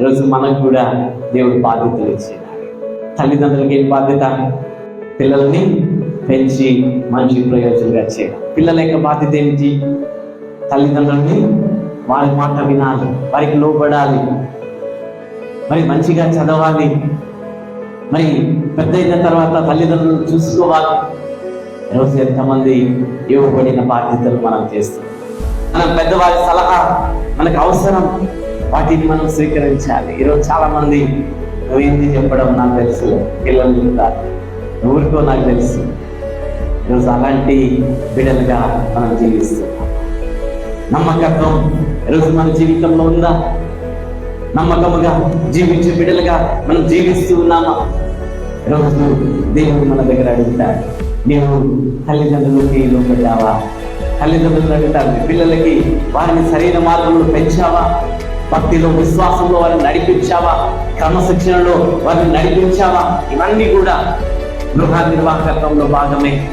ఈరోజు మనకు కూడా దేవుడు బాధ్యతలు ఇచ్చినాడు తల్లిదండ్రులకి ఏం బాధ్యత? పిల్లల్ని పెంచి మంచి ప్రయోజనంగా చేయడం. పిల్లల యొక్క బాధ్యత ఏమిటి? తల్లిదండ్రుల్ని వారి మాట వినాలి వారికి లోబడాలి. మరి మంచిగా చదవాలి. మరి పెద్ద అయిన తర్వాత తల్లిదండ్రులను చూసుకోవాలి. ఈరోజు ఎంతమంది ఇవ్వబడిన బాధ్యతలు మనం చేస్తాం. మనం పెద్దవారి సలహా మనకు అవసరం. వాటిని మనం స్వీకరించాలి. ఈరోజు చాలా మంది పోయింది చెప్పడం నాకు తెలుసు పిల్లలు చెప్తారు. ఊరికో నాకు తెలుసు. ఈరోజు అలాంటి బిడ్డలుగా మనం జీవిస్తున్నాం. నమ్మకత్వం ఈరోజు మన జీవితంలో ఉందా? నమ్మకముగా జీవించే బిడ్డలుగా మనం జీవిస్తూ ఉన్నామా? ఈరోజు దేవుడు మన దగ్గర అడుగుతాడు. నేను తల్లిదండ్రులకి లోపడ్డావా తల్లిదండ్రులు అడుగుతారు పిల్లలకి వారిని సరైన మార్గంలో పెంచావా? భక్తిలో విశ్వాసంలో వారిని నడిపించావా? క్రమశిక్షణలో వారిని నడిపించావా? ఇవన్నీ కూడా గృహ నిర్వాహకత్వంలో భాగమే.